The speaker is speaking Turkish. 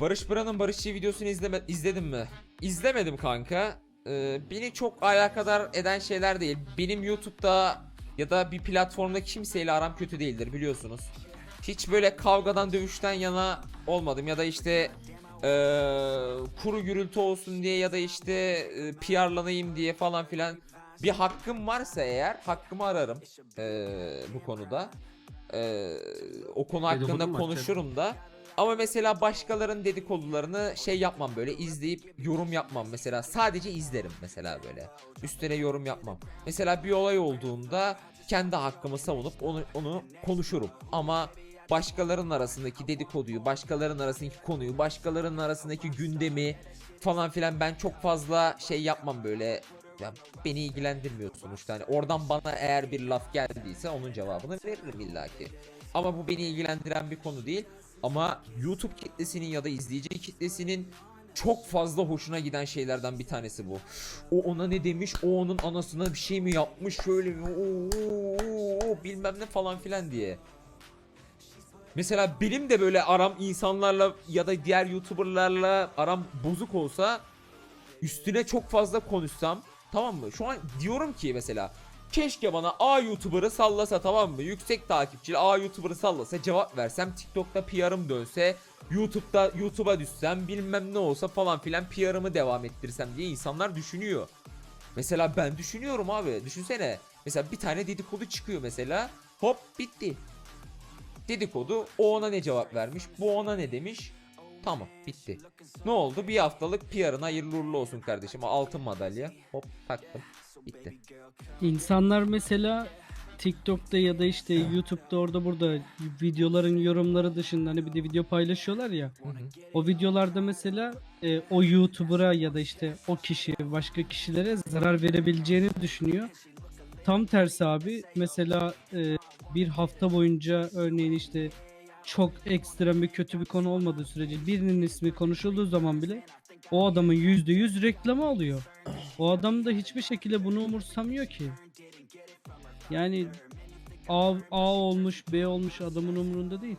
Barış Pıra'nın Barışçı videosunu izleme, izledin mi? İzlemedim kanka. Ee, beni çok alakadar eden şeyler değil. Benim YouTube'da ya da bir platformda kimseyle aram kötü değildir biliyorsunuz. Hiç böyle kavgadan dövüşten yana olmadım ya da işte eee, kuru gürültü olsun diye ya da işte e, PR'lanayım diye falan filan bir hakkım varsa eğer hakkımı ararım eee, bu konuda. Eee, o konu hakkında konuşurum da. Ama mesela başkalarının dedikodularını şey yapmam böyle izleyip yorum yapmam mesela sadece izlerim mesela böyle üstüne yorum yapmam. Mesela bir olay olduğunda kendi hakkımı savunup onu onu konuşurum ama başkalarının arasındaki dedikoduyu, başkalarının arasındaki konuyu, başkalarının arasındaki gündemi falan filan ben çok fazla şey yapmam böyle ya beni ilgilendirmiyor sonuçta hani oradan bana eğer bir laf geldiyse onun cevabını veririm illaki. Ama bu beni ilgilendiren bir konu değil. Ama YouTube kitlesinin ya da izleyici kitlesinin çok fazla hoşuna giden şeylerden bir tanesi bu. O ona ne demiş, o onun anasına bir şey mi yapmış, şöyle mi, oo, oo, oo, bilmem ne falan filan diye. Mesela benim de böyle aram insanlarla ya da diğer YouTuber'larla aram bozuk olsa üstüne çok fazla konuşsam tamam mı? Şu an diyorum ki mesela keşke bana A YouTuber'ı sallasa tamam mı? Yüksek takipçili A YouTuber'ı sallasa cevap versem TikTok'ta PR'ım dönse YouTube'da YouTube'a düşsem bilmem ne olsa falan filan PR'ımı devam ettirsem diye insanlar düşünüyor. Mesela ben düşünüyorum abi. Düşünsene. Mesela bir tane dedikodu çıkıyor mesela. Hop bitti. Dedikodu o ona ne cevap vermiş, bu ona ne demiş. Tamam bitti. Ne oldu? Bir haftalık PR'ın hayırlı uğurlu olsun kardeşim. Altın madalya. Hop taktım. Bitti. İnsanlar mesela TikTok'ta ya da işte YouTube'da orada burada videoların yorumları dışında hani bir de video paylaşıyorlar ya. Hı hı. O videolarda mesela e, o YouTuber'a ya da işte o kişi başka kişilere zarar verebileceğini düşünüyor. Tam tersi abi mesela e, bir hafta boyunca örneğin işte çok ekstrem bir kötü bir konu olmadığı sürece birinin ismi konuşulduğu zaman bile o adamın %100 reklamı alıyor. O adam da hiçbir şekilde bunu umursamıyor ki. Yani A, A olmuş B olmuş adamın umurunda değil.